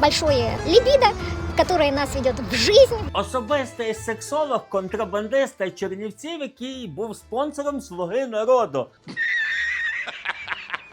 большое либидо, которое нас ведет в жизнь. Особистий сексолог, контрабандиста Чернівців, який був спонсором Слуги народу.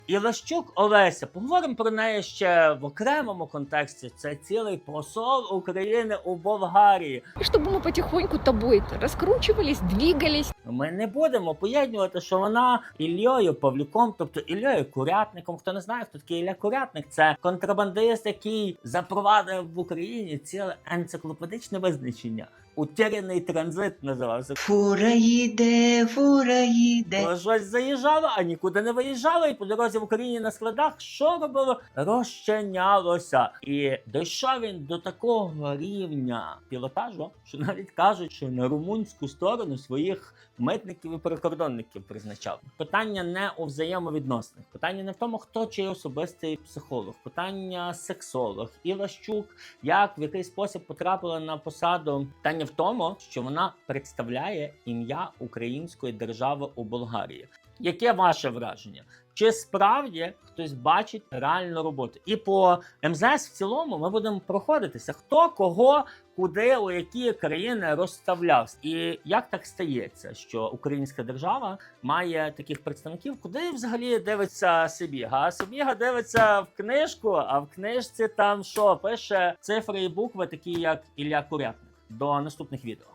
Ілащук Олеся, поговоримо про неї ще в окремому контексті. Це цілий посол України у Болгарії. Чтобы мы потихоньку тобой раскручивались, двигались. Ми не будемо поєднувати, що вона Іллею Павлюком, тобто Іллею Курятником. Хто не знає, хто такий Ілля Курятник, це контрабандист, який запровадив в Україні ціле енциклопедичне визначення. Утеряний транзит називався. Фура їде, фура їде. Щось заїжджало, а нікуди не виїжджало, і по дорозі в Україні на складах що робило? Розчинялося. І дійшов він до такого рівня пілотажу, що навіть кажуть, що на румунську сторону своїх митників і прикордонників призначав. Питання не у взаємовідносинах, питання не в тому, хто чий особистий психолог, питання сексолог, і Лащук, як в який спосіб потрапила на посаду. Питання в тому, що вона представляє ім'я української держави у Болгарії. Яке ваше враження? Чи справді хтось бачить реальну роботу? І по МЗС в цілому ми будемо проходитися, хто кого, куди, у які країни розставлявся. І як так стається, що українська держава має таких представників, куди взагалі дивиться Сибіга? А Сибіга дивиться в книжку, а в книжці там що пише цифри і букви, такі як Ілля Курятник. До наступних відео.